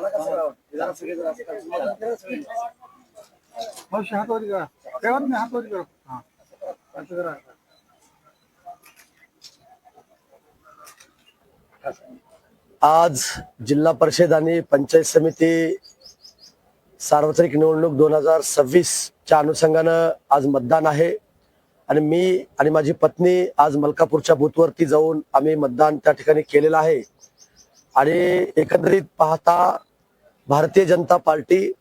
करा सगळे. हात वरती करा. होत नाही हात वरती करा. हा. असं करा आज जिल्हा परिषद आणि पंचायत समिती सार्वत्रिक निवडणूक दोन हजार सव्वीस च्या अनुषंगानं आज मतदान आहे. आणि मी आणि माझी पत्नी आज मलकापूरच्या बूथवरती जाऊन आम्ही मतदान त्या ठिकाणी केलेलं आहे. आणि एकंदरीत पाहता भारतीय जनता पार्टी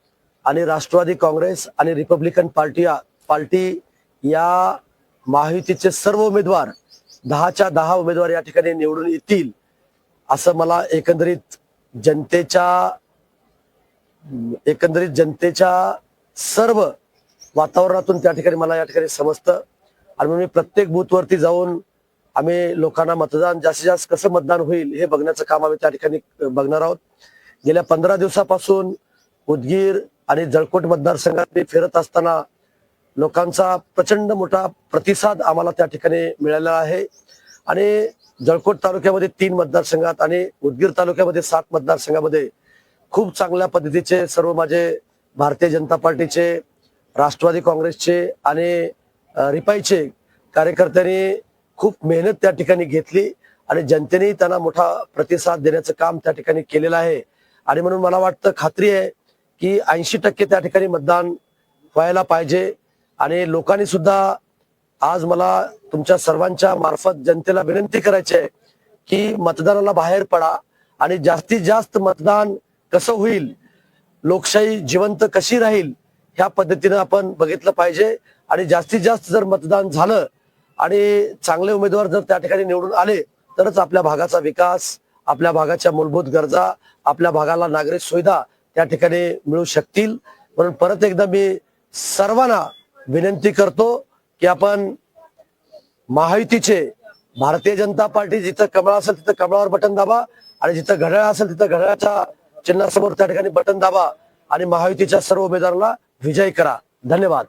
आणि राष्ट्रवादी काँग्रेस आणि रिपब्लिकन पार्टी पार्टी या महायुतीचे सर्व उमेदवार दहाच्या दहा उमेदवार या ठिकाणी निवडून येतील असं मला एकंदरीत जनतेच्या एकंदरीत जनतेच्या सर्व वातावरणातून त्या ठिकाणी मला या ठिकाणी समजतं. आणि म्हणून मी प्रत्येक बूथवरती जाऊन आम्ही लोकांना मतदान जास्तीत जास्त कसं मतदान होईल हे बघण्याचं काम आम्ही त्या ठिकाणी बघणार आहोत. गेल्या पंधरा दिवसापासून उदगीर आणि जळकोट मतदारसंघात मी फिरत असताना लोकांचा प्रचंड मोठा प्रतिसाद आम्हाला त्या ठिकाणी मिळाला आहे. आणि जळकोट तालुक्यामध्ये तीन मतदारसंघात आणि उदगीर तालुक्यामध्ये सात मतदारसंघामध्ये खूप चांगल्या पद्धतीचे सर्व माझे भारतीय जनता पार्टीचे राष्ट्रवादी काँग्रेसचे आणि रिपाईचे कार्यकर्त्यांनी खूप मेहनत त्या ठिकाणी घेतली आणि जनतेने त्यांना मोठा प्रतिसाद देण्याचं काम त्या ठिकाणी केलेलं आहे. आणि म्हणून मला वाटतं खात्री आहे की ऐंशी टक्के त्या ठिकाणी मतदान व्हायला पाहिजे. आणि लोकांनी सुद्धा आज मला तुमच्या सर्वांच्या मार्फत जनतेला विनंती करायची आहे की मतदानाला बाहेर पडा आणि जास्तीत जास्त मतदान कसं होईल लोकशाही जिवंत कशी राहील ह्या पद्धतीनं आपण बघितलं पाहिजे. आणि जास्तीत जास्त जर मतदान झालं आणि चांगले उमेदवार जर त्या ठिकाणी निवडून आले तरच आपल्या भागाचा विकास आपल्या भागाच्या मूलभूत गरजा आपल्या भागाला नागरिक सुविधा त्या ठिकाणी मिळू शकतील. म्हणून परत एकदा मी सर्वांना विनंती करतो की आपण महायुतीचे भारतीय जनता पार्टी जिथं कमळ असेल तिथं कमळावर बटन दाबा आणि जिथं घड्याळ असेल तिथं घड्याळाच्या चिन्हासमोर त्या ठिकाणी बटन दाबा आणि महायुतीच्या सर्व उमेदवारांना विजयी करा. धन्यवाद.